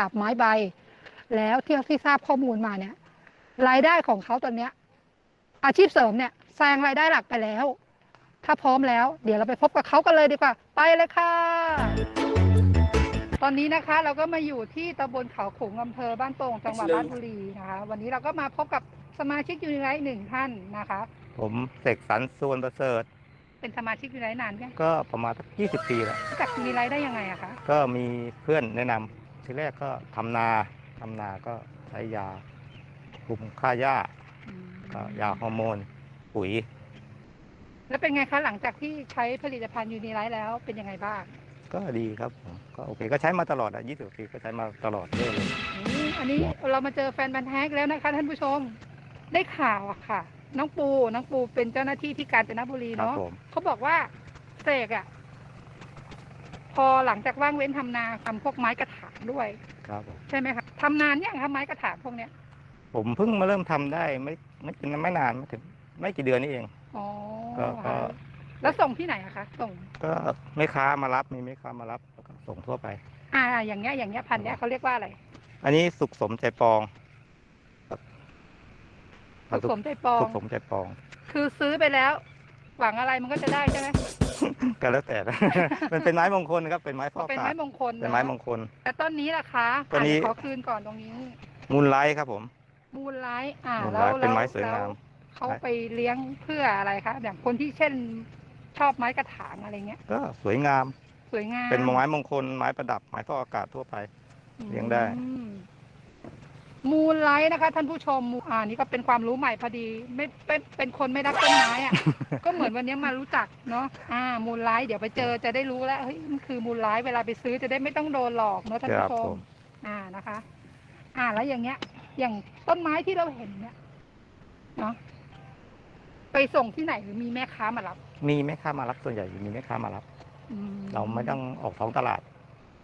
ก็มีไม้ประดับไม้ใบ แล้วที่ที่ทราบข้อมูลมาเนี่ย รายได้ของเขาตอนเนี้ย อาชีพเสริมเนี่ยแซงรายได้หลักไปแล้ว ถ้าพร้อมแล้ว เดี๋ยวเราไปพบกับเขากันเลยดีกว่า ไปเลยค่ะ ตอนนี้นะคะ เราก็มาอยู่ที่ตำบลเขาขลุงอำเภอบ้านโป่งจังหวัดราชบุรีนะคะ วันนี้เราก็มาพบกับสมาชิกยูนิไลท์หนึ่งท่านนะคะ ผมเสกสรรส่วนประเสริฐ เป็นสมาชิกยูนิไลท์นานยังก็ประมาณสักยี่สิบปีแล้ว รู้จักยูนิไลท์ได้ยังไงอะคะ ก็มีเพื่อนแนะนำ ทีแรกก็ทำนาทำนาก็ใช้ยาคุมค่าหญ้าอืมก็ยาฮอร์โมน ปุ๋ย แล้วเป็นไงคะหลังจากที่ใช้ผลิตภัณฑ์ยูนิไลท์แล้วเป็นยังไงบ้าง ก็ดีครับผมก็โอเคก็ใช้มาตลอดอะยี่สิบปีก็ใช้มาตลอดเรื่อยเลยอืมอันนี้เรามาเจอแฟนบันธุ์แท้แล้วนะคะ ท่านผู้ชมได้ข่าวอะค่ะ น้องปูน้องปูเป็นเจ้าหน้าที่ที่กาญจนบุรีครับเนาะผมเขาบอกว่าเสกอะพอหลังจากว่างเว้นทำนาทำพวกไม้กระถาง ด้วย ครับผมใช่ไหมคะทำนานยังคะไม้กระถางพวกเนี้ยผมเพิ่งมาเริ่มทำได้ไม่ไม่ไม่นานไม่ถึงไม่กี่เดือนนี่เอง อ๋อก็ก็ ค่ะแล้วส่งที่ไหนอะคะส่ง ก็แม่ค้ามารับมีแม่ค้ามารับแล้วก็ส่งทั่วไป อ่า อย่างเงี้ยอย่างเงี้ยพันธุ์เนี้ยเขาเรียกว่าอะไรอันนี้สุขสมใจปองครับผสมใจปอง สุขสมใจปอง คือซื้อไปแล้ว หวังอะไรมันก็จะได้ใช่ไหม ก็แล้วแต่มันเป็นไม้มงคลครับ เป็นไม้ฟอกเป็นอาไม้กาศมงคลเป็นไม้มอะงคล แต่ต้นนี้ล่ะคะต้นนี้ อะเดี๋ยวขอคืนก่อนตรงนี้ มูลไลท์ครับผม มูลไลท์อ่ามูลแล้ไลวท์เป็นไม้สวยงาม แล้เขาไปเลี้ยงเพื่ออะไรคะอย่างคนที่เช่นชอบไม้กระถางอะไรเงี้ย ก็สวยงาม สวยงามเป็นไม้มงคล ไม้ประดับ ไม้ฟอกอากาศทั่วไป เลี้ยงได้ อืม มูลไลท์นะคะ ท่านผู้ชมมูอ่านี่ก็เป็นความรู้ใหม่พอดี ไม่เป็นเป็นคนไม่รักต้นไม้อะ ก็เหมือนวันนี้มารู้จักเนาะอ่ามูลไลท์เดี๋ยวไปเจอจะได้รู้แล้วเฮ้ยมันคือมูลไลท์เวลาไปซื้อจะได้ไม่ต้องโดนหลอกเนาะท่านครับผู้ชผมมอ่านะคะ อ่าแล้วอย่างเงี้ย อย่างต้นไม้ที่เราเห็นเนี่ยเนาะไปส่งที่ไหนหรือมีแม่ค้ามารับ มีแม่ค้ามารับส่วนใหญ่มีแม่ค้ามารับอืเราไม่ต้องออกท้องตลาด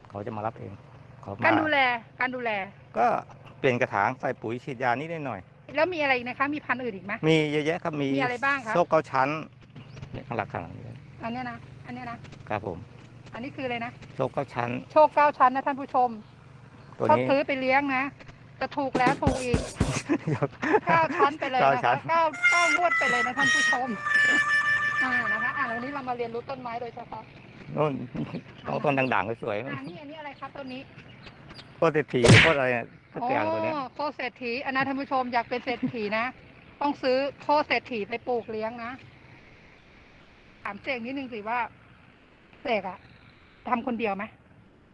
เขาจะมารับเองเขามาการดูแลการดูแล ก็ เปลี่ยนกระถางใส่ปุ๋ยฉีดยานิดหน่อย แล้วมีอะไรอีกนะคะ มีพันธุ์อื่นอีกไหม มีเยอะแยะครับมีมีอะไรบ้างครับโซกเกาชั้นเนี่ยข้างหลังข้างหลังนี้อันเนี้ยนะ อันเนี้ยนะ ครับผมอันนี้คืออะไรนะ โซกเกาชั้นโชคเก้าชั้นนะท่านผู้ชมตัวถ้านี้ ซื้อไปเลี้ยงนะ จะถูกแล้วถูกอีกเก้าชั้นไปเลยเก้านะชั้คะน เก้าเก้างวดไปเลยนะท่านผู้ชม อ่านะคะอ่าวันนี้เรามาเรียนรู้ต้นไม้โดยเฉพาะนู่นต้องต้นด่างๆสวยอ่านี่อันนี้อะไรครับต้นนี้ๆโคตรเศรษฐีโคตรอะไรเนี่ย ทุกอย่างตัวเนี้ยโอ้โคเศรษฐีอันนั้นท่านผู้ชมอยากเป็นเศรษฐีนะ ต้องซื้อโคเศรษฐีไปปลูกเลี้ยงนะ ถามเสกนิดนึงสิว่าเสกอะทำคนเดียวไหม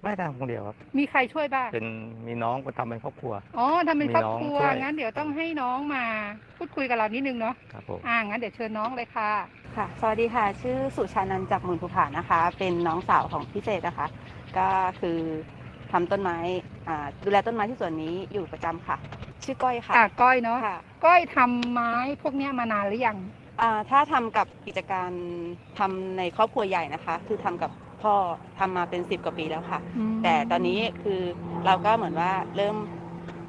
ไม่ทำคนเดียวครับ มีใครช่วยบ้าง เป็นมีน้องก็ทำเป็นครอบครัว อ๋อทำเป็นครอบครัว มีน้องช่วย งั้นเดี๋ยวต้องให้น้องมา พูดคุยกับเรานิดนึงเนาะ ครับผม อ่า งั้นเดี๋ยวเชิญน้องเลยค่ะ ค่ะ สวัสดีค่ะ ชื่อสุชานันท์จากหมุนภูผานะคะ เป็นน้องสาวของพี่เจนะคะ ก็คือ ทำต้นไม้อ่าดูแลต้นไม้ที่สวนนี้อยู่ประจำค่ะ ชื่อก้อยค่ะอะก้อยเนาะค่ะก้อยทำไม้พวกเนี้ยมานานหรือยังอ่าถ้าทำกับกิจการทำในครอบครัวใหญ่นะคะ คือทำกับพ่อทำมาเป็นสิบกว่าปีแล้วค่ะมแต่ตอนนี้คือเราก็เหมือนว่าเริ่ม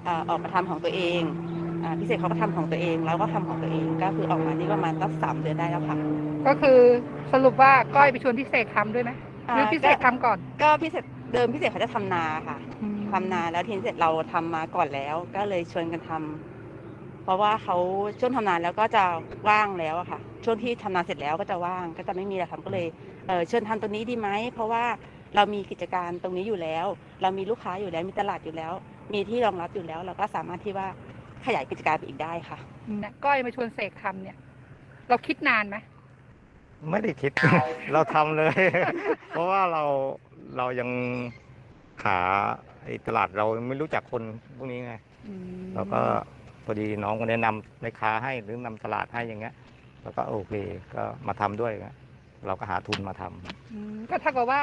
อาออกมาทำของตัวเองอาพี่เศษเขาก็ทำของตัวเองเราก็ทำของตัวเองก็คือออกมานี่ประมาณสักสามเดือนได้แล้วค่ะ ก็คือสรุปว่าก้อยไปชวนพี่เสกทำด้วยไหมหรือพี่เสกทำก่อน ก็พี่เศษ เดิมพี่เศษเขาจะทำนาค่ะทำนาแล้วทีนี้เสร็จเราทำมาก่อนแล้ว ก็เลยชวนกันทำเพราะว่าเขาช่วงทำนาแล้วก็จะว่างแล้วอะค่ะ ช่วงที่ทำนาเสร็จแล้วก็จะว่างก็จะไม่มีอะไรทำก็เลยเออเชิญทำตรงนี้ดีไหมเพราะว่าเรามีกิจการตรงนี้อยู่แล้ว เรามีลูกค้าอยู่แล้วมีตลาดอยู่แล้ว มีที่รองรับอยู่แล้ว เราก็สามารถที่ว่าขยายกิจการไปอีกได้ค่ะเนี่ยก้อยมาชวนเสกทำเนี่ย เราคิดนานไหม ไม่ได้คิด เราทำเลย เพราะว่าเราเรายังหาไอ้ตลาดเราไม่รู้จักคนพวกนี้ไงอืมแล้วก็พอดีน้องก็แนะนำในค้าให้หรือนำตลาดให้อย่างเงี้ยแล้วก็โอเคก็มาทำด้วยอย่างเงี้ยเราก็หาทุนมาทำ อืมก็เท่ากับว่า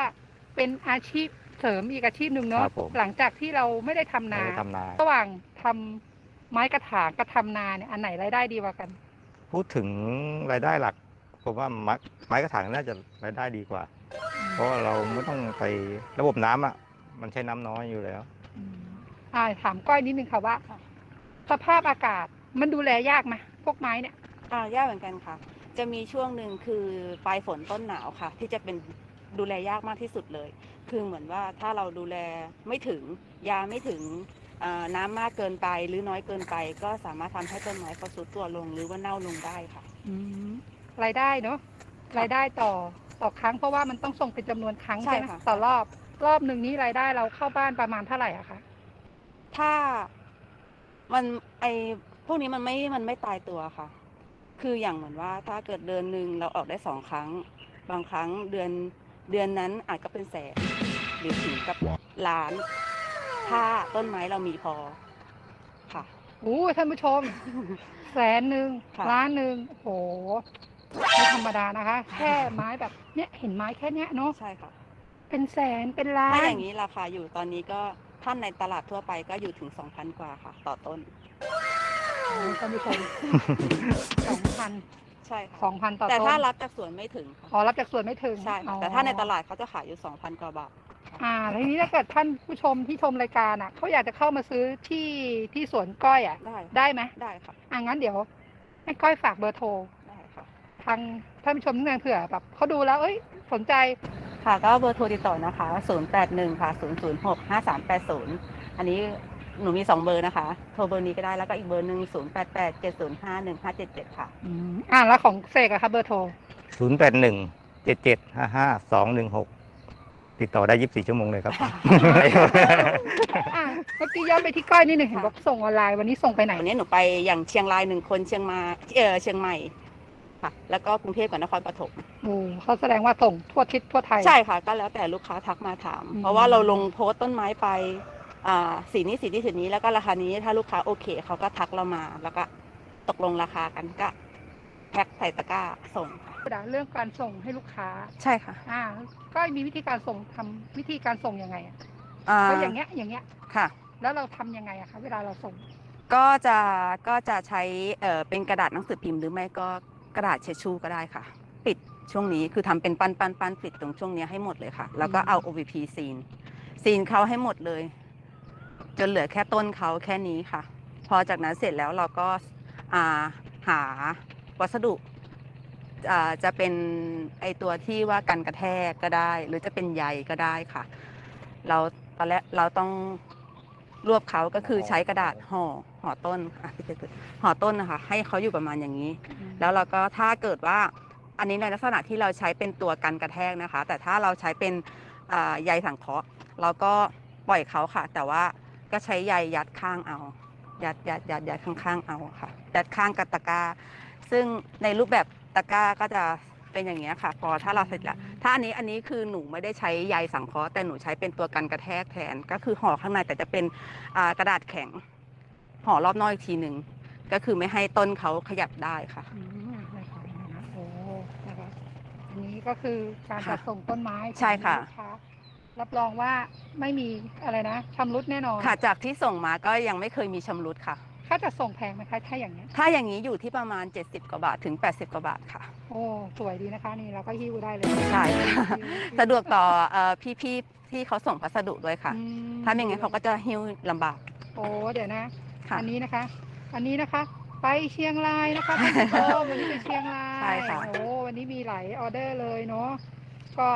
เป็นอาชีพเสริมอีกอาชีพหนึ่งเนาะครับผม หลังจากที่เราไม่ได้ทำไม่นาได้ทำนา ระหว่างทำไม้กระถางกับทำนาเนี่ยอันไหนรายได้ดีกว่ากัน พูดถึงรายได้หลัก ผมว่าไม้ไม้กระถางน่าจะรายได้ดีกว่า เพราะว่าเราไม่ต้องไประบบน้ำอะ มันใช้น้ำน้อยอยู่แล้ว อืมอ่าถามก้อยนิดนึงค่ะว่า สภาพอากาศมันดูแลยากไหมพวกไม้เนี่ย อ่ายากเหมือนกันค่ะ จะมีช่วงหนึ่งคือปลายฝนต้นหนาวค่ะ ที่จะเป็นดูแลยากมากที่สุดเลย คือเหมือนว่าถ้าเราดูแลไม่ถึงยาไม่ถึงเอ่อน้ำมากเกินไปหรือน้อยเกินไป ก็สามารถทำให้ต้นไม้เขาสุดตัวลงหรือว่าเน่าลงได้ค่ะ อืม รายได้เนาะรายได้ต่อต่อครั้งเพราะว่ามันต้องส่งเป็นจำนวนครั้งใช่ใช่ไหมค่ะ ต่อรอบรอบหนึ่งนี้รายได้เราเข้าบ้านประมาณเท่าไหร่อะคะถ้ามันไอพวกนี้มันไม่มันไม่ตายตัวค่ะ คืออย่างเหมือนว่าถ้าเกิดเดือนหนึ่งเราออกได้สองครั้ง บางครั้งเดือนเดือนนั้นอาจก็เป็นแสนหรือถึงกับล้าน ถ้าต้นไม้เรามีพอค่ะ โอ้ท่านผู้ชม แสนหนึ่งค่ะ ล้านหนึ่งโอ้โห ไม่ธรรมดานะคะ แค่ไม้แบบเนี้ยเห็นไม้แค่เนี้ยเนาะใช่ค่ะเป็นแสนเป็นล้านถ้าอย่างนี้ราคาอยู่ตอนนี้ก็ท่านในตลาดทั่วไปก็อยู่ถึง2,000กว่าค่ะ ต่อต้นโอ้ท่านผู้ชมสองพันใช่ค่ะสองพันต่อแต่ต้นถ้ารับจากสวนไม่ถึงค่ะอ๋อรับจากส่วนไม่ถึงใช่ค่ะอ๋อแต่ถ้าในตลาดเขาจะขายอยู่2,000กว่าบาทอ่าแล้วทีนี้ถ้าเกิดท่านผู้ชมที่ชมรายการอะเขาอยากจะเข้ามาซื้อที่ที่สวนก้อยอะได้ได้ไหมได้ค่ะอ่างั้นเดี๋ยวให้ก้อยฝากเบอร์โทรได้ค่ะ ทางท่านผู้ชมที่นั่นเผื่อแบบเขาดูแล้วเอ้ยสนใจค่ะก็เบอร์โทรติดต่อนะคะ 081 ค่ะ 006 5380 อันนี้หนูมี 2 เบอร์นะคะ โทรเบอร์นี้ก็ได้แล้วก็อีกเบอร์หนึ่ง088 705 1577 ค่ะ อืมอ่าแล้วของเสกอะคะเบอร์โทร ศูนย์แปดหนึ่งเจ็ดเจ็ดห้าห้าสองหนึ่งหกติดต่อได้ยี่สิบสี่ชั่วโมงเลยครับ อ่าเมื่อกี้ย้อนไปที่ก้อยนี่หนึ่งเห็นค่ะว่าส่งออนไลน์วันนี้ส่งไปไหน วันนี้หนูไปอย่างเชียงรายหนึ่งคนเชียงมาเออเชียงใหม่ ค่ะแล้วก็กรุงเทพกับนครปฐมโอ้เขาแสดงว่าส่งทั่วทิศทั่วไทย ใช่ค่ะ ก็แล้วแต่ลูกค้าทักมาถาม อืม เพราะว่าเราลงโพสต์ต้นไม้ไปอ่าสีนี้สีนี้สีนี้แล้วก็ราคานี้ถ้าลูกค้าโอเคเขาก็ทักเรามา แล้วก็ตกลงราคากันก็แพ็คใส่ตะกร้าส่งค่ะเรื่องการส่งให้ลูกค้า ใช่ค่ะอ่าก้อยมีวิธีการส่งทำวิธีการส่งยังไงอะอ่าก็อย่างเงี้ยอย่างเงี้ย ค่ะ แล้วเราทำยังไงอะคะเวลาเราส่ง ก็จะก็จะใช้เอ่อเป็นกระดาษหนังสือพิมพ์หรือไม่ก็ กระดาษเช็ดชู่ก็ได้ค่ะ ปิดช่วงนี้คือทำเป็นปันปันปันปิดตรงช่วงนี้ให้หมดเลยค่ะ แล้วก็เอา OVP ซีนซีนเขาให้หมดเลย จนเหลือแค่ต้นเขาแค่นี้ค่ะ พอจากนั้นเสร็จแล้วเราก็อ่าหาวัสดุอ่าจะเป็นไอตัวที่ว่ากันกระแทกก็ได้ หรือจะเป็นใยก็ได้ค่ะ เราตอนแรกเราต้อง รวบเขาก็คือใช้กระดาษห่อห่อต้นอะพี่เจห่อต้นนะคะ ให้เขาอยู่ประมาณอย่างนี้ แล้วเราก็ถ้าเกิดว่าอันนี้ในลักษณะที่เราใช้เป็นตัวกันกระแทกนะคะ แต่ถ้าเราใช้เป็นอ่าใยสังเคราะห์เราก็ปล่อยเขาค่ะ แต่ว่าก็ใช้ใยยัดข้างเอา ยัดยัดยัดยัดข้างๆเอาค่ะยัดข้างกับตะกร้าซึ่งในรูปแบบตะกร้าก็จะ เป็นอย่างเงี้ยค่ะ พอถ้าเราเสร็จแล้วถ้าอันนี้อันนี้คือหนูไม่ได้ใช้ใยสังเคราะห์แต่หนูใช้เป็นตัวกันกระแทกแทน ก็คือห่อข้างในแต่จะเป็นอ่ากระดาษแข็งห่อรอบนอกอีกทีหนึ่งก็คือไม่ให้ต้นเขาขยับได้ค่ะอืมนะคะนะคะโอ้นะคะอันนี้ก็คือการค่ะจัดส่งต้นไม้ใช่ค่ะ ของลูการับรองว่าไม่มีอะไรนะชำรุดแน่นอน ค่ะจากที่ส่งมาก็ยังไม่เคยมีชำรุดค่ะ ค่าจัดส่งแพงไหมคะถ้าอย่างเนี้ยถ้าอย่างนี้อยู่ที่ประมาณ 70 กว่าบาทถึง 80 กว่าบาทค่ะโอ้สวยดีนะคะนี่เราก็หิ้วได้เลยใช่ค่ะหิ้วสะดวกต่อเอ่อพี่ๆที่เขาส่งพัสดุด้วยค่ะ อืถ้าไม่งั้นเขาก็จะหิ้วลำบาก โอ้เดี๋ยวนะค่ะอันนี้นะคะ อันนี้นะคะ ไปเชียงรายนะคะท่านผู้ชมวันนี้ไปเชียงรายใช่ค่ะ โอ้วันนี้มีหลายออเดอร์เลยเนาะก็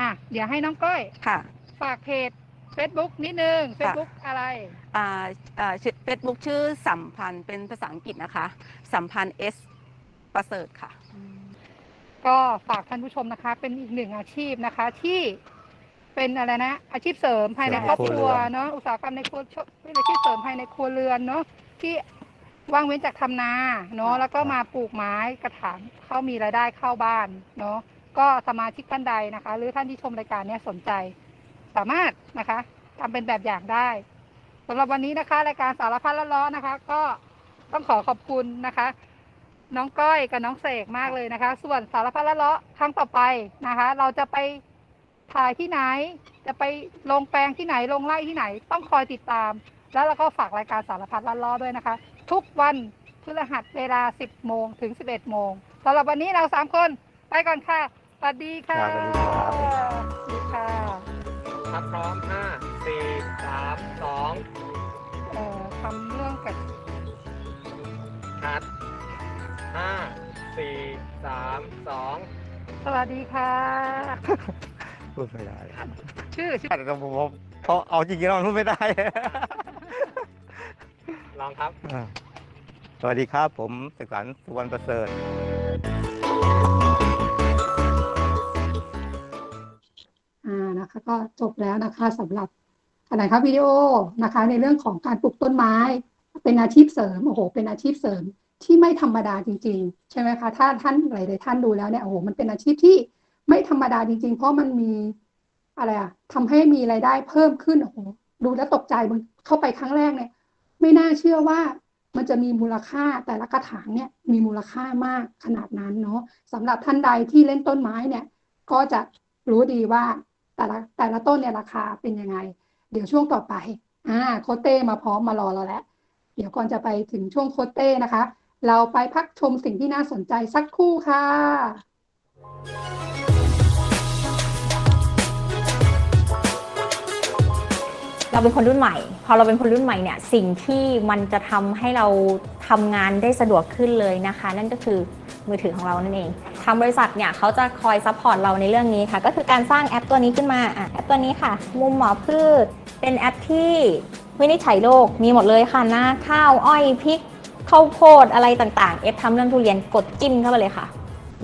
อะเดี๋ยวให้น้องก้อยค่ะ ฝากเพจ Facebook นิดนึง Facebook อะไรอ่าอ่าเฟซบุ๊กชื่อสัมพันธ์เป็นภาษาอังกฤษนะคะ สัมพันธ์เอสประเสริฐค่ะ ก็ฝากท่านผู้ชมนะคะ เป็นอีกหนึ่งอาชีพนะคะที่เป็นอะไรนะ อาชีพเสริมภายในเสริมครอบครัวครัวเรือนเนาะอุตสาหกรรมในครัวเป็นอาชีพเสริมภายในครัวเรือนเนาะที่ว่างเว้นจากทำนาเนาะแล้วก็มาปลูกไม้กระถางเข้ามีรายได้เข้าบ้านเนาะก็สมาชิกท่านใดนะคะ หรือท่านที่ชมรายการเนี้ยสนใจ สามารถนะคะทำเป็นแบบอย่างได้สำหรับวันนี้นะคะ รายการสารพัดละล้อนะคะ ก็ต้องขอขอบคุณนะคะ น้องก้อยกับน้องเสกมากเลยนะคะ ส่วนสารพัดละเลาะครั้งต่อไปนะคะ เราจะไปถ่ายที่ไหน จะไปลงแปลงที่ไหนลงไร่ที่ไหน ต้องคอยติดตาม แล้วเราก็ฝากรายการสารพัดละล้อด้วยนะคะ ทุกวันพฤหัสเวลา 10 โมงถึง 11 โมงสำหรับวันนี้เราสามคน ไปก่อนค่ะสวัสดีค่ะครับสวัสดีครับสวัสดี ค่ะถ้าพร้อมห้าสี่สามสองเอ่อทำเรื่องกับคัดห้าสี่สามสองสวัสดีค่ะ พูดไม่ได้คัดชื่อชื่อแต่ผมผมพอเอาจริงๆแล้วมันพูดไม่ได้ ลองครับ อ่าสวัสดีครับ ผมเสกสรรสุวรรณประเสริฐ ก็จบแล้วนะคะสำหรับอะไรครับวิดีโอนะคะ ในเรื่องของการปลูกต้นไม้ เป็นอาชีพเสริมโอ้โห เป็นอาชีพเสริมที่ไม่ธรรมดาจริง ๆ ใช่ไหมคะถ้าท่านหลายๆท่านดูแล้วเนี่ยโอ้โหมันเป็นอาชีพที่ไม่ธรรมดาจริง ๆ เพราะมันมีอะไรอะทำให้มีรายได้เพิ่มขึ้นโอ้โหดูแล้วตกใจมึงเข้าไปครั้งแรกเนี่ย ไม่น่าเชื่อว่ามันจะมีมูลค่าแต่ละกระถางเนี่ยมีมูลค่ามากขนาดนั้นเนาะสำหรับท่านใดที่เล่นต้นไม้เนี่ย ก็จะรู้ดีว่า แต่ละแต่ละต้นเนี่ยราคาเป็นยังไง เดี๋ยวช่วงต่อไปอ่าโคเต้มาพร้อมมารอเราแล้ว เดี๋ยวก่อนจะไปถึงช่วงโคเต้นะคะ เราไปพักชมสิ่งที่น่าสนใจสักครู่ค่ะ เราเป็นคนรุ่นใหม่ พอเราเป็นคนรุ่นใหม่เนี่ยสิ่งที่มันจะทำให้เราทำงานได้สะดวกขึ้นเลยนะคะ นั่นก็คือมือถือของเรานั่นเองทางบริษัทเนี่ยเขาจะคอยซัพพอร์ตเราในเรื่องนี้ค่ะ ก็คือการสร้างแอปตัวนี้ขึ้นมาอแอปตัวนี้ค่ะ มุมหมอพืช เป็นแอปที่วินิจฉัยโรคมีหมดเลยค่ะหน้าข้าวอ้อยพริกข้าวโพดอะไรต่างๆ เอฟทำเรื่องทุเรียนกดจิ้มเข้าไปเลยค่ะ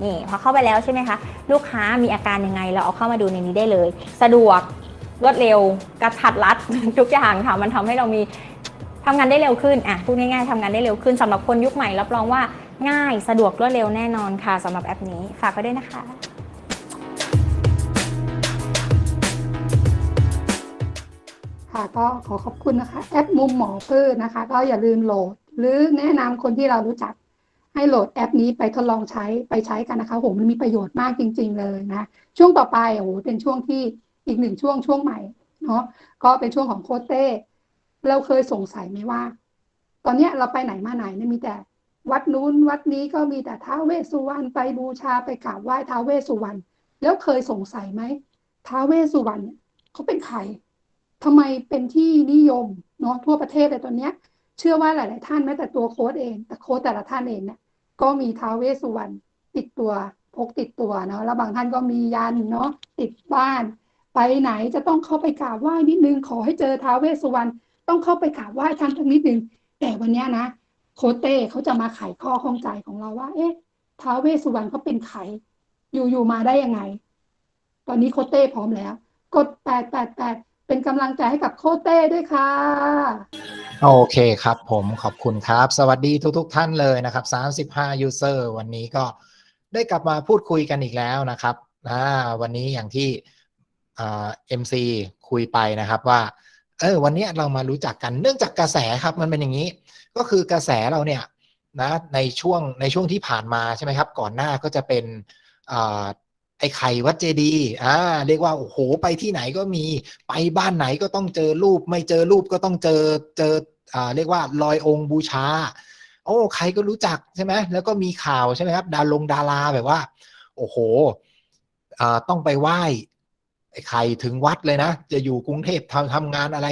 นี่พอเข้าไปแล้วใช่ไหมคะ ลูกค้ามีอาการยังไงเราเอาเข้ามาดูในนี้ได้เลย สะดวก รวดเร็วกระชัดรัด ทุกอย่างค่ะ มันทำให้เรามีทำงานได้เร็วขึ้นอะพูดง่ายๆทำงานได้เร็วขึ้นสำหรับคนยุคใหม่รับรองว่าง่ายสะดวกรวดเร็วแน่นอนค่ะสำหรับแอปนี้ฝากไว้ด้วยนะคะค่ะก็ขอขอบคุณนะคะ แอปมุมหมอพืชนะคะ ก็อย่าลืมโหลด หรือแนะนำคนที่เรารู้จักให้โหลดแอปนี้ไปทดลองใช้ไปใช้กันนะคะโหมันมีประโยชน์มากจริง ๆ เลยนะ ช่วงต่อไปโอ้โหเป็นช่วงที่ อีกหนึ่งช่วงช่วงใหม่เนาะก็เป็นช่วงของโคเต้เราเคยสงสัยไหมว่า ตอนเนี้ยเราไปไหนมาไหนเนี่ยมีแต่วัดนู้นวัดนี้ก็มีแต่ท้าเวสุวรรณไปบูชาไปกราบไหว้ท้าเวสุวรรณแล้วเคยสงสัยไหมท้าเวสุวรรณเนี่ยเขาเป็นใครทำไมเป็นที่นิยมเนาะทั่วประเทศเลยตอนเนี้ย เชื่อว่าหลาย ๆ ท่านแม้แต่ตัวโค้ดเอง แต่โค้ดแต่ละท่านเองเนี่ยก็มีท้าเวสุวรรณติดตัวพกติดตัวเนาะแล้วบางท่านก็มียันเนาะติดบ้าน ไปไหนจะต้องเข้าไปกราบไหว้นิดนึง ขอให้เจอท้าวเวสสุวรรณต้องเข้าไปกราบไหว้ท่านสักนิดนึง แต่วันนี้นะโคเต้เขาจะมาไขข้อข้องใจของเราว่า เอ๊ะท้าวเวสสุวรรณเขาเป็นใครอยู่ๆมาได้ยังไง ตอนนี้โคเต้พร้อมแล้ว กดแปดแปดแปดเป็นกำลังใจให้กับโคเต้ด้วยค่ะ โอเคครับผมขอบคุณครับ สวัสดีทุกๆทท่านเลยนะครับ35 user วันนี้ก็ได้กลับมาพูดคุยกันอีกแล้วนะครับอ่าวันนี้อย่างที่ เอ่า MC คุยไปนะครับว่าเออวันนี้เรามารู้จักกันเนื่องจากกระแสครับมันเป็นอย่างนี้ ก็คือกระแสเราเนี่ยนะในช่วงในช่วงที่ผ่านมาใช่ไหมครับ ก่อนหน้าก็จะเป็นอไอ้ไข่วัดเจดีย์อ่าเรียกว่าโอ้โหไปที่ไหนก็มีไปบ้านไหนก็ต้องเจอรูป ไม่เจอรูปก็ต้องเจอเจออ่าเรียกว่าลอยองค์บูชา โอ้ใครก็รู้จักใช่ไหมแล้วก็มีข่าวใช่ไหมครับดาลงดาราแบบว่า โอ้โหอ่าต้องไปไหว้ ไอ้ไข่ถึงวัดเลยนะ จะอยู่กรุงเทพทำทำงานอะไร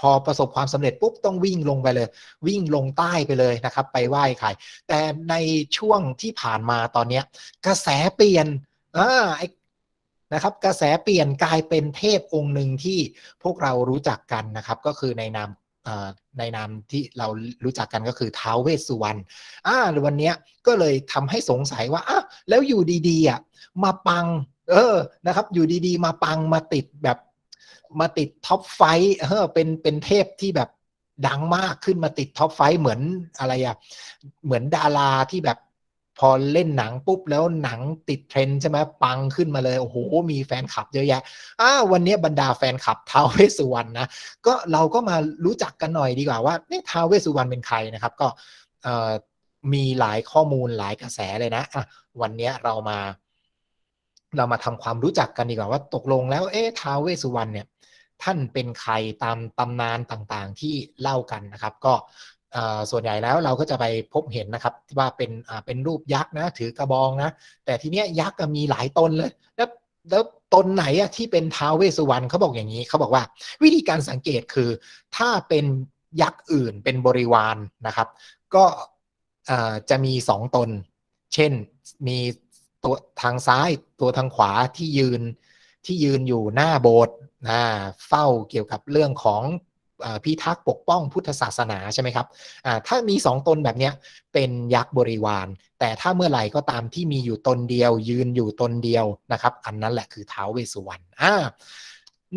พอประสบความสำเร็จปุ๊บต้องวิ่งลงไปเลย วิ่งลงใต้ไปเลยนะครับ ไปไหว้ไข่แต่ในช่วงที่ผ่านมาตอนเนี้ย กระแสเปลี่ยนอ่าไอนะครับกระแสเปลี่ยนกลายเป็นเทพองค์หนึ่งที่พวกเรารู้จักกันนะครับ ก็คือในนามในนามที่เรารู้จักกันก็คือท้าวเวสสุวรรณอ่าวันนี้ก็เลยทำให้สงสัยว่าอะแล้วอยู่ดีๆอะมาปัง เออนะครับ อยู่ดีๆ มาปังมาติดแบบมาติดท็อปไฟเออเป็นเป็นเทพที่แบบดังมากขึ้นมาติดท็อปไฟเหมือนอะไรอะเหมือนดาราที่แบบพอเล่นหนังปุ๊บแล้วหนังติดเทรนใช่ไหมปังขึ้นมาเลย โอ้โห มีแฟนคลับเยอะแยะอ้าวันนี้บรรดาแฟนคลับท้าวเวสสุวรรณนะก็เราก็มารู้จักกันหน่อยดีกว่าว่าเนี่ยท้าวเวสสุวรรณเป็นใครนะครับ ก็มีหลายข้อมูลหลายกระแสเลยนะอะวันนี้เรามา เรามาทำความรู้จักกันดีกว่าว่าตกลงแล้วเอ๊ะท้าวเวสสุวรรณเนี่ยท่านเป็นใครตามตำนานต่างๆที่เล่ากันนะครับ ก็ส่วนใหญ่แล้วเราก็จะไปพบเห็นนะครับว่าเป็นเป็นรูปยักษ์นะถือกระบองนะแต่ทีเนี้ยยักษ์มีหลายตนเลยแล้วแล้วตนไหนอะที่เป็นท้าวเวสสุวรรณเขาบอกอย่างนี้เขาบอกว่า วิธีการสังเกตคือถ้าเป็นยักษ์อื่นเป็นบริวารนะครับ ก็จะมีสองตน เช่นมี ตัวทางซ้ายตัวทางขวาที่ยืนที่ยืนอยู่หน้าโบสถ์อ่าเฝ้าเกี่ยวกับเรื่องของอ่อพิทักษ์ปกป้องพุทธศาสนาใช่ไหมครับถ้ามีสองตนแบบนี้เป็นยักษ์บริวาร แต่ถ้าเมื่อไหร่ก็ตามที่มีอยู่ตนเดียว ยืนอยู่ตนเดียวนะครับ อันนั้นแหละคือท้าวเวสสุวรรณอ่า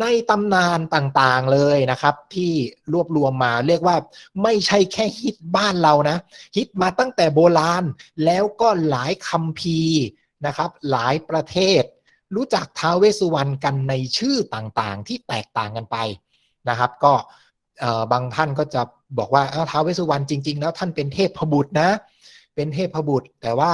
ในตำนานต่างๆเลยนะครับ ที่รวบรวมมาเรียกว่าไม่ใช่แค่ฮิตบ้านเรานะ ฮิตมาตั้งแต่โบราณ แล้วก็หลายคัมภีร์ นะครับ หลายประเทศ รู้จักท้าวเวสุวรรณกันในชื่อต่างๆ ที่แตกต่างกันไปนะครับ ก็บางท่านก็จะบอกว่าเท้าวเวสุวรรณจริง ๆ แล้วท่านเป็นเทพบุตรนะ เป็นเทพบุตร แต่ว่า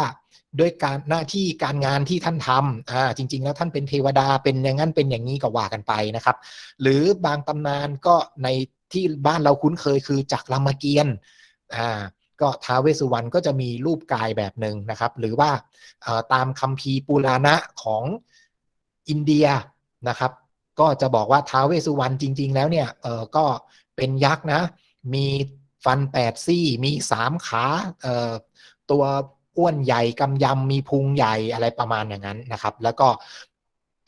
ด้วยการหน้าที่การงานที่ท่านทำอ่าจริง ๆ แล้วท่านเป็นเทวดาเป็นอย่างนั้นเป็นอย่างนี้ก็ว่ากันไปนะครับ หรือบางตำนานก็ในที่บ้านเราคุ้นเคยคือจักรรามเกียรติ์อ่า ก็ท้าวเวสสุวรรณก็จะมีรูปกายแบบหนึ่งนะครับ หรือว่าตามคัมภีร์ปุราณะของอินเดียนะครับ ก็จะบอกว่าท้าวเวสสุวรรณจริง ๆ แล้วเนี่ยเออก็เป็นยักษ์นะ มีฟันแปดซี่ มีสามขาเอ่อตัวอ้วนใหญ่กำยำมีพุงใหญ่อะไรประมาณอย่างนั้นนะครับ แล้วก็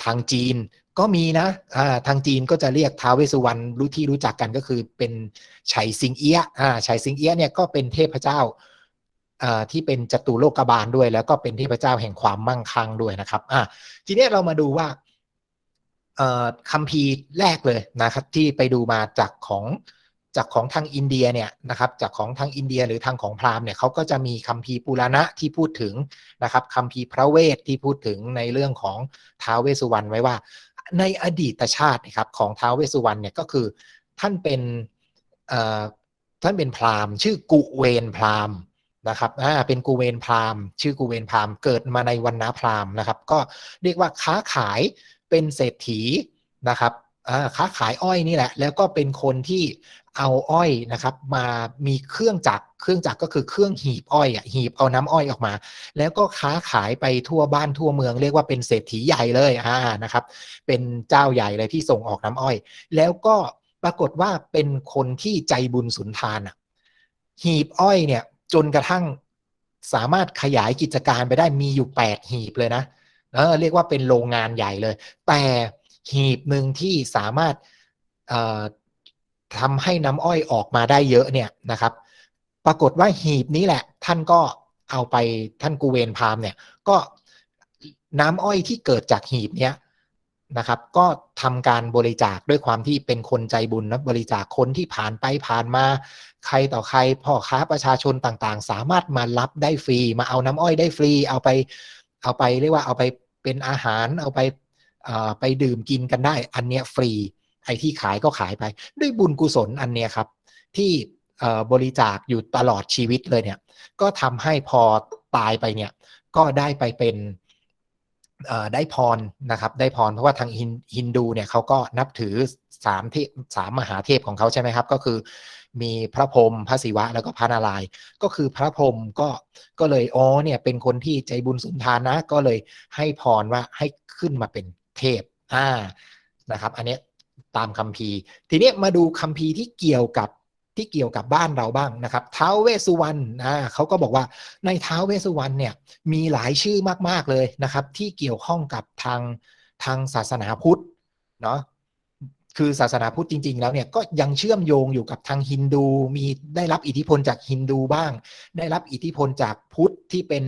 ทางจีน ก็มีนะอ่าทางจีนก็จะเรียกท้าวเวสุวรรณรู้ที่รู้จักกันก็คือเป็นไฉสิงเอี้ยะอ่าไฉสิงเอี้ยเนี่ยก็เป็นเทพเจ้าอ่าที่เป็นจตุโลกบาลด้วย แล้วก็เป็นเทพเจ้าแห่งความมั่งคั่งด้วยนะครับอ่าทีนี้เรามาดูว่าคัมภีร์แรกเลยนะครับที่ไปดูมาจากของจากของทางอินเดียเนี่ยนะครับจากของทางอินเดียหรือทางของพราหมณ์เนี่ยเขาก็จะมีคัมภีร์ปุราณะที่พูดถึงนะครับคัมภีร์พระเวทที่พูดถึงในเรื่องของท้าวเวสุวรรณไว้ว่า ในอดีตชาตินะครับของท้าวเวสสุวรรณเนี่ยก็คือท่านเป็นท่านเป็นพราหมณ์ ชื่อกุเวนพราหมณ์นะครับอ่าเป็นกุเวนพราหมณ์ชื่อกุเวนพราหมณ์เกิดมาในวันนาพราหมณ์นะครับ ก็เรียกว่าค้าขายเป็นเศรษฐีนะครับ ค้าขายอ้อยนี่แหละ แล้วก็เป็นคนที่เอาอ้อยนะครับ มามีเครื่องจักรเครื่องจักรก็คือเครื่องหีบอ้อยอะหีบเอาน้ำอ้อยออกมา แล้วก็ค้าขายไปทั่วบ้านทั่วเมือง เรียกว่าเป็นเศรษฐีใหญ่เลยอ่านะครับ เป็นเจ้าใหญ่เลยที่ส่งออกน้ำอ้อย แล้วก็ปรากฏว่าเป็นคนที่ใจบุญสุนทานอะหีบอ้อยเนี่ยจนกระทั่งสามารถขยายกิจการไปได้มีอยู่แปดหีบเลยนะเออเรียกว่าเป็นโรงงานใหญ่เลย แต่ หีบหนึ่งที่สามารถทำให้น้ำอ้อยออกมาได้เยอะเนี่ยนะครับ ปรากฏว่าหีบนี้แหละ ท่านก็เอาไปท่านกูเวนพามเนี่ยก็น้ำอ้อยที่เกิดจากหีบเนี้ยนะครับ ก็ทำการบริจาคด้วยความที่เป็นคนใจบุญนะบริจาคคนที่ผ่านไปผ่านมา ใครต่อใครพ่อค้าประชาชนต่างๆ สามารถมารับได้ฟรี มาเอาน้ำอ้อยได้ฟรี เอาไป เอาไปเรียกว่าเอาไปเป็นอาหาร เอาไป ไปดื่มกินกันได้ อันเนี้ยฟรี ไอ้ที่ขายก็ขายไป ด้วยบุญกุศลอันเนี้ยครับ ที่บริจาคอยู่ตลอดชีวิตเลยเนี่ย ก็ทำให้พอตายไปเนี่ย ก็ได้ไปเป็นได้พรนะครับ ได้พรเพราะว่าทางฮินฮินดูเนี่ยเขาก็นับถือสามเทพสามมหาเทพของเขาใช่ไหมครับ ก็คือมีพระพรหมพระศิวะแล้วก็พระนารายณ์ก็คือพระพรหมก็ก็เลยอ๋อเนี่ยเป็นคนที่ใจบุญสุนทานนะ ก็เลยให้พรว่าให้ขึ้นมาเป็น เทพอ่านะครับอันนี้ตามคัมภีร์ ทีนี้มาดูคัมภีร์ที่เกี่ยวกับที่เกี่ยวกับบ้านเราบ้างนะครับท้าวเวสุวรรณอ่าเขาก็บอกว่าในท้าวเวสสุวรรณเนี่ยมีหลายชื่อมากๆเลยนะครับ ที่เกี่ยวข้องกับทางทางศาสนาพุทธเนาะคือศาสนาพุทธจริง ๆ แล้วเนี่ยก็ยังเชื่อมโยงอยู่กับทางฮินดู มีได้รับอิทธิพลจากฮินดูบ้าง ได้รับอิทธิพลจากพุทธที่เป็น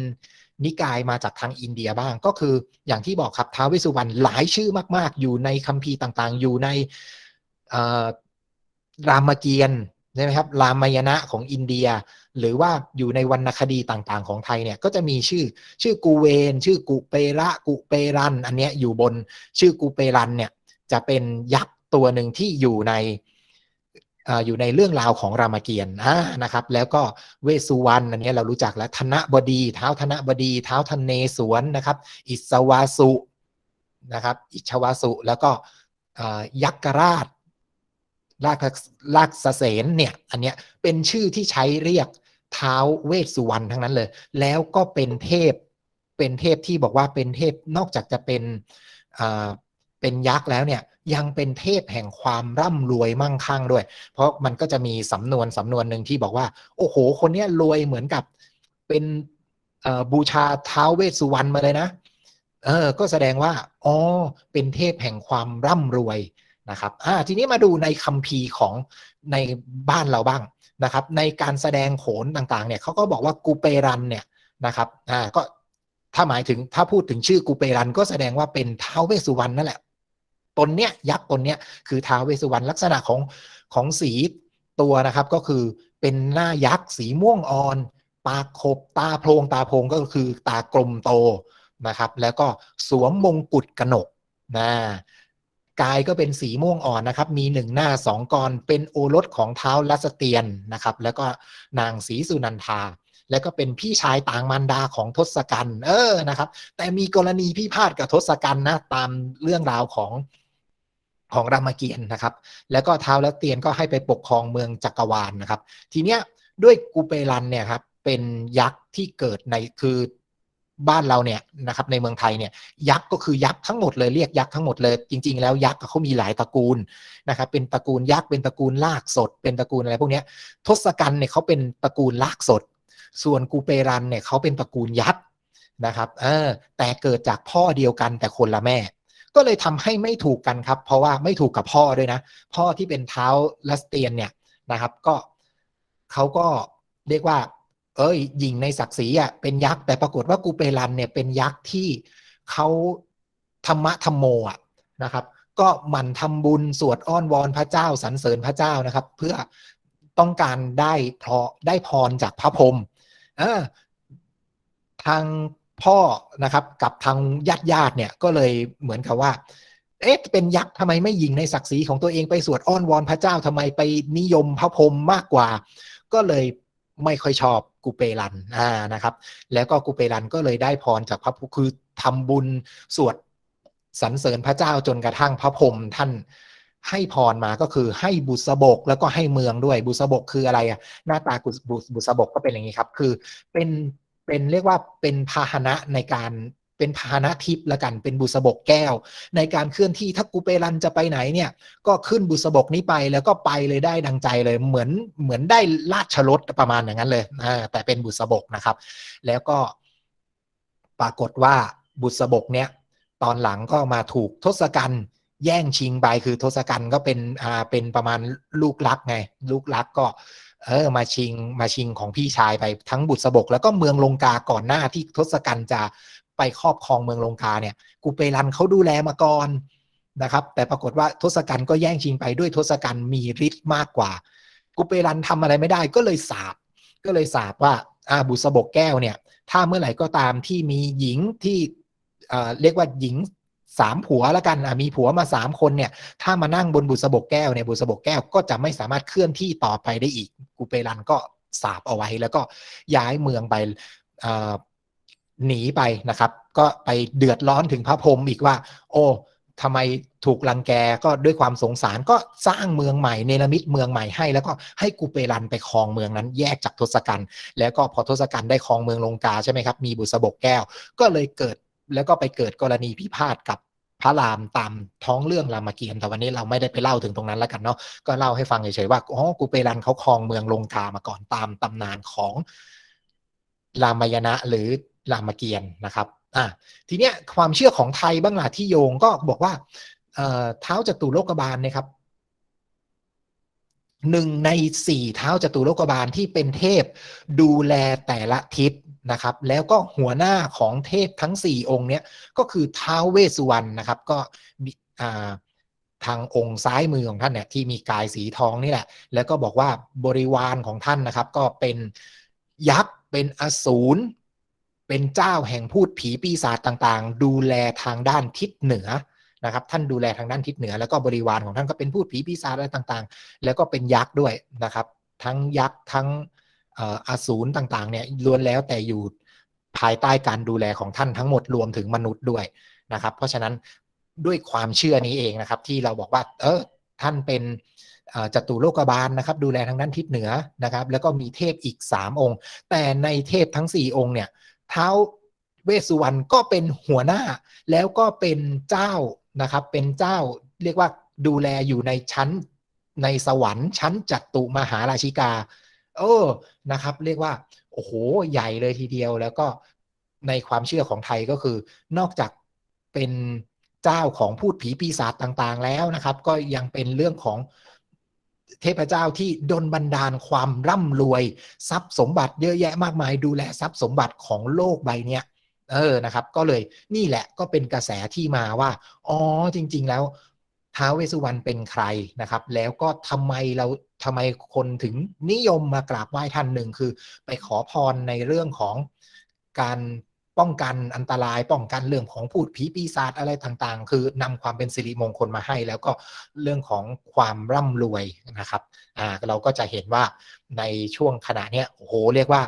นิกายมาจากทางอินเดียบ้าง ก็คืออย่างที่บอกครับท้าวเวสสุวรรณหลายชื่อมาก ๆ อยู่ในคัมภีร์ต่างๆ อยู่ในรามเกียรติ์ใช่ไหมครับรามายณะของอินเดีย หรือว่าอยู่ในวรรณคดีต่างๆ ของไทยเนี่ยก็จะมีชื่อชื่อกูเวน ชื่อกุเประกุเปรันอันเนี้ยอยู่บนชื่อกุเปรันเนี่ยจะเป็นยักษ์ตัวหนึ่งที่อยู่ใน อยู่ในเรื่องราวของรามเกียรติ์นะครับ แล้วก็เวสุวรรณอันนี้เรารู้จักแล้วธนบดี เท้าธนบดี เท้าทนเนศวรนะครับ อิสวาสุนะครับ อิชวาสุแล้วก็ยักษราชลากลากสเสนเนี่ยอันเนี้ยเป็นชื่อที่ใช้เรียกเท้าเวสสุวรรณทั้งนั้นเลย แล้วก็เป็นเทพเป็นเทพที่บอกว่าเป็นเทพนอกจากจะเป็นเป็นยักษ์แล้วเนี่ย ยังเป็นเทพแห่งความร่ำรวยมั่งคั่งด้วย เพราะมันก็จะมีสำนวนสำนวนหนึ่งที่บอกว่า โอ้โห คนเนี้ยรวยเหมือนกับเป็นบูชาเท้าเวสสุวรรณมาเลยนะ เออ ก็แสดงว่า อ๋อ เป็นเทพแห่งความร่ำรวยนะครับ อ่า ทีนี้มาดูในคัมภีร์ของในบ้านเราบ้างนะครับ ในการแสดงโขนต่างๆ เนี่ยเขาก็บอกว่ากูเปรันเนี่ยนะครับ อ่า ก็ถ้าหมายถึงถ้าพูดถึงชื่อกูเปรันก็แสดงว่าเป็นท้าวเวสสุวรรณนั่นแหละ ตนเนี้ยยักษ์ตนเนี้ยคือท้าวเวสุวรรณลักษณะของของสีตัวนะครับก็คือเป็นหน้ายักษ์สีม่วงอ่อน ปากขบตาโพรงตาโพรงก็คือตากลมโตนะครับ แล้วก็สวมมงกุฎกนกนะกายก็เป็นสีม่วงอ่อนนะครับ มีหนึ่งหน้าสองกรเป็นโอรสของเท้าลัสเตียนนะครับ แล้วก็นางศรีสุนันทา แล้วก็เป็นพี่ชายต่างมารดาของทศกัณฐ์เออนะครับ แต่มีกรณีพิพาทกับทศกัณฐ์นะตามเรื่องราวของ ของรามเกียรติ์นะครับ แล้วก็ท้าวลัสเตียนก็ให้ไปปกครองเมืองจักรวาลนะครับ ทีเนี้ยด้วยกูเปรันเนี่ยครับเป็นยักษ์ที่เกิดในคือบ้านเราเนี่ยนะครับในเมืองไทยเนี่ยยักษ์ก็คือยักษ์ทั้งหมดเลยเรียกยักษ์ทั้งหมดเลยจริง ๆ แล้วยักษ์เขามีหลายตระกูลนะครับเป็นตระกูลยักษ์เป็นตระกูลลากสด เป็นตระกูลอะไรพวกเนี้ยทศกัณฐ์เนี่ยเขาเป็นตระกูลลากสด ส่วนกูเปรันเนี่ยเขาเป็นตระกูลยักษ์นะครับเออแต่เกิดจากพ่อเดียวกันแต่คนละแม่ ก็เลยทำให้ไม่ถูกกันครับ เพราะว่าไม่ถูกกับพ่อด้วยนะ พ่อที่เป็นเท้าลัสเตียนเนี่ยนะครับ ก็เขาก็เรียกว่า เอ้ยหญิงในศักดิ์ศรีอะเป็นยักษ์แต่ปรากฏว่ากูเปรันเนี่ยเป็นยักษ์ที่เขาธรรมะธรรมโมอะนะครับ ก็หมั่นทำบุญสวดอ้อนวอนพระเจ้าสรรเสริญพระเจ้านะครับ เพื่อต้องการได้พอได้พรจากพระพรหมเออทาง พ่อนะครับกับทางญาติญาติๆเนี่ยก็เลยเหมือนกับว่า เอ๊ะเป็นยักษ์ทำไมไม่ยิงในศักดิ์ศรีของตัวเองไปสวดอ้อนวอนพระเจ้าทำไมไปนิยมพระพรหมมากกว่า ก็เลยไม่ค่อยชอบกูเปรันอ่านะครับ แล้วก็กูเปรันก็เลยได้พรจากพระผู้คือทำบุญสวดสรรเสริญพระเจ้าจนกระทั่งพระพรหมท่านให้พรมาก็คือให้บุษบกแล้วก็ให้เมืองด้วยบุษบกคืออะไรอะหน้าตากุบุบุษบกก็เป็นอย่างนี้ครับ คือเป็น เป็นเรียกว่าเป็นพาหนะในการเป็นพาหนะทิพย์ละกันเป็นบุษบกแก้ว ในการเคลื่อนที่ถ้ากูเปรันจะไปไหนเนี่ย ก็ขึ้นบุษบกนี้ไปแล้วก็ไปเลยได้ดังใจเลยเหมือนเหมือนได้ลาดชรถประมาณอย่างนั้นเลยแต่เป็นบุษบกนะครับ แล้วก็ปรากฏว่าบุษบกเนี้ยตอนหลังก็มาถูกทศกัณฐ์แย่งชิงไปคือทศกัณฐ์ก็เป็นอ่าเป็นประมาณลูกรักไง ลูกรักก็ เออมาชิงมาชิงของพี่ชายไปทั้งบุษบก แล้วก็เมืองลงกาก่อนหน้าที่ทศกัณฐ์จะไปครอบครองเมืองลงกาเนี่ยกูเปรันเขาดูแลมาก่อนนะครับ แต่ปรากฏว่าทศกัณฐ์ก็แย่งชิงไปด้วยทศกัณฐ์มีฤทธิ์มากกว่า กูเปรันทำอะไรไม่ได้ก็เลยสาบก็เลยสาบว่าอาบุษบกแก้วเนี่ย ถ้าเมื่อไหร่ก็ตามที่มีหญิงที่อ่อเรียกว่าหญิง สามผัวแล้วกันมีผัวมาสามคนเนี่ย ถ้ามานั่งบนบุษบกแก้วเนี่ยบุษบกแก้วก็จะไม่สามารถเคลื่อนที่ต่อไปได้อีก กูเปรันก็สาบเอาไว้ แล้วก็ย้ายเมืองไปหนีไปนะครับ ก็ไปเดือดร้อนถึงพระพรหมอีกว่า โอ้ทำไมถูกลังแกก็ด้วยความสงสารก็สร้างเมืองใหม่เนรมิตเมืองใหม่ให้ แล้วก็ให้กูเปรันไปครองเมืองนั้นแยกจากทศกัณฐ์แล้วก็พอทศกัณฐ์ได้ครองเมืองลงกาใช่ไหมครับมีบุษบกแก้ว ก็เลยเกิด แล้วก็ไปเกิดกรณีพิพาทกับพระรามตามท้องเรื่องรามเกียรติ์แต่วันนี้เราไม่ได้ไปเล่าถึงตรงนั้นแล้วกันเนาะก็เล่าให้ฟังเฉยๆว่าอ๋อกูเปรันเขาครองเมืองลงกามาก่อนตามตำนานของรามายณะหรือรามเกียรติ์นะครับอะทีเนี้ยความเชื่อของไทยบ้างล่ะที่โยงก็บอกว่าเอ่อเท้าจตุโลกบาลเนะครับหนึ่งในสี่เท้าจตุโลกบาลที่เป็นเทพดูแลแต่ละทิศ นะครับ แล้วก็หัวหน้าของเทพทั้งสี่องค์เนี้ยก็คือท้าวเวสสุวรรณนะครับ ก็ทางองค์ซ้ายมือของท่านเนี่ยที่มีกายสีทองนี่แหละ แล้วก็บอกว่าบริวารของท่านนะครับ ก็เป็นยักษ์เป็นอสูรเป็นเจ้าแห่งพูดผีปีศาจต่างๆ ดูแลทางด้านทิศเหนือนะครับท่านดูแลทางด้านทิศเหนือ แล้วก็บริวารของท่านก็เป็นพูดผีปีศาจอะไรต่างๆ แล้วก็เป็นยักษ์ด้วยนะครับ ทั้งยักษ์ทั้ง อสูรต่างๆเนี่ยล้วนแล้วแต่อยู่ภายใต้การดูแลของท่านทั้งหมดรวมถึงมนุษย์ด้วยนะครับ เพราะฉะนั้นด้วยความเชื่อนี้เองนะครับ ที่เราบอกว่า เออท่านเป็นเอ่อจตุโลกบาลนะครับ ดูแลทางด้านทิศเหนือนะครับ แล้วก็มีเทพอีกสามองค์ แต่ในเทพทั้งสี่องค์เนี่ยเท้าเวสสุวรรณก็เป็นหัวหน้า แล้วก็เป็นเจ้านะครับ เป็นเจ้าเรียกว่าดูแลอยู่ในชั้นในสวรรค์ชั้นจัตุมหาราชิกา เออนะครับ เรียกว่าโอ้โหใหญ่เลยทีเดียว แล้วก็ในความเชื่อของไทยก็คือ นอกจากเป็นเจ้าของพูดผีปีศาจต่างๆ แล้วนะครับ ก็ยังเป็นเรื่องของเทพเจ้าที่ดลบันดาลความร่ำรวย ทรัพย์สมบัติเยอะแยะมากมาย ดูแลทรัพย์สมบัติของโลกใบเนี้ยเออนะครับ ก็เลยนี่แหละก็เป็นกระแสที่มาว่า อ๋อจริง ๆ แล้ว ท้าเวสุวรรณเป็นใครนะครับ แล้วก็ทำไมเราทำไมคนถึงนิยมมากราบไหว้ท่านหนึ่งคือ ไปขอพรในเรื่องของการป้องกันอันตราย ป้องกันเรื่องของพูดผีปีศาจอะไรต่างๆ คือนำความเป็นสิริมงคลมาให้ แล้วก็เรื่องของความร่ำรวยนะครับอ่าเราก็จะเห็นว่าในช่วงขณะเนี้ยโอ้โหเรียกว่า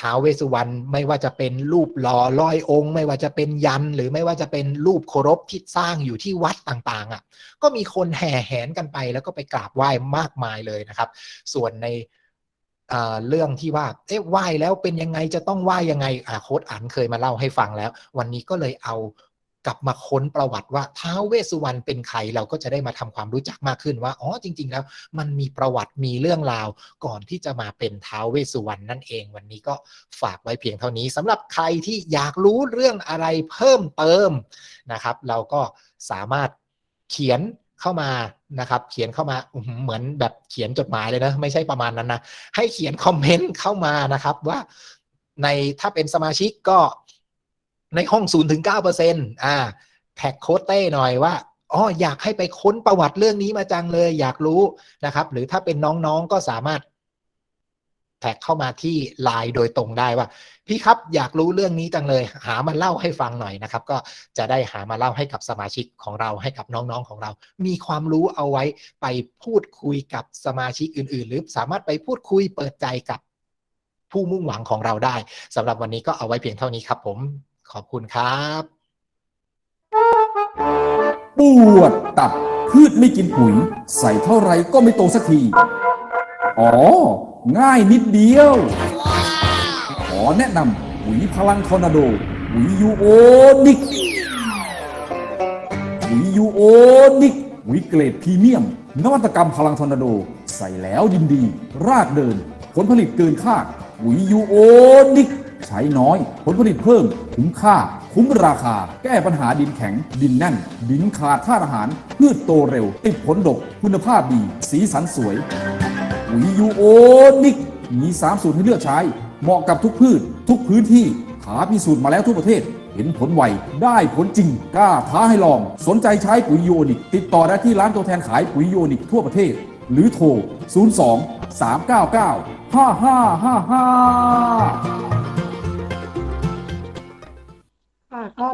ท้าวเวสุวรรณไม่ว่าจะเป็นรูปหล่อร้อยองค์ ไม่ว่าจะเป็นยัน หรือไม่ว่าจะเป็นรูปเคารพที่สร้างอยู่ที่วัดต่างๆอะก็มีคนแห่แหนกันไป แล้วก็ไปกราบไหว้มากมายเลยนะครับ ส่วนในเรื่องที่ว่าเอ๊ะไหว้แล้วเป็นยังไงจะต้องไหว้ยังไงอาโค้ดอันเคยมาเล่าให้ฟังแล้ว วันนี้ก็เลยเอา กลับมาค้นประวัติว่าท้าวเวสสุวรรณเป็นใครเราก็จะได้มาทำความรู้จักมากขึ้นว่าอ๋อจริง ๆ แล้ว มันมีประวัติมีเรื่องราวก่อนที่จะมาเป็นท้าวเวสสุวรรณนั่นเอง วันนี้ก็ฝากไว้เพียงเท่านี้สำหรับใครที่อยากรู้เรื่องอะไรเพิ่มเติมนะครับ เราก็สามารถเขียนเข้ามานะครับ เขียนเข้ามาเหมือนแบบเขียนจดหมายเลยนะ ไม่ใช่ประมาณนั้นนะ ให้เขียนคอมเมนต์เข้ามานะครับว่าในถ้าเป็นสมาชิกก็ ในห้อง0ถึง9เปอร์เซ็นต์อ่าแท็กโค้ดเต้หน่อยว่าอ๋ออยากให้ไปค้นประวัติเรื่องนี้มาจังเลย อยากรู้นะครับ หรือถ้าเป็นน้องๆก็สามารถแท็กเข้ามาที่ไลน์โดยตรงได้ว่า พี่ครับอยากรู้เรื่องนี้จังเลย หามาเล่าให้ฟังหน่อยนะครับ ก็จะได้หามาเล่าให้กับสมาชิกของเราให้กับน้องๆของเรา มีความรู้เอาไว้ไปพูดคุยกับสมาชิกอื่น ๆ หรือสามารถไปพูดคุยเปิดใจกับผู้มุ่งหวังของเราได้สำหรับวันนี้ก็เอาไว้เพียงเท่านี้ครับผม ขอบคุณครับปวดตับพืชไม่กินปุ๋ย ใส่เท่าไรก็ไม่โตสักที อ๋อ ง่ายนิดเดียว ขอแนะนำปุ๋ยพลังทอร์นาโดปุ๋ยยูโอนิกปุ๋ยยูโอนิกปุ๋ยเกรดพรีเมียม นวัตกรรมพลังทอร์นาโด ใส่แล้วดินดี รากเดิน ผลผลิตเกินคาดปุ๋ยยูโอนิก ใช้น้อย ผลผลิตเพิ่ม คุ้มค่า คุ้มราคา แก้ปัญหาดินแข็ง ดินแน่น ดินขาดธาตุอาหาร พืชโตเร็ว ติดผลดก คุณภาพดี สีสันสวยปุ๋ยยูโอนิก มีสามสูตรให้เลือกใช้ เหมาะกับทุกพืช ทุกพื้นที่หาพิสูจน์มาแล้วทั่วประเทศเห็นผลไว ได้ผลจริง กล้าท้าให้ลอง สนใจใช้ปุ๋ยยูโอนิก ติดต่อได้ที่ร้านตัวแทนขายปุ๋ยยูโอนิกทั่วประเทศ หรือโทร 02 399 5555 ก็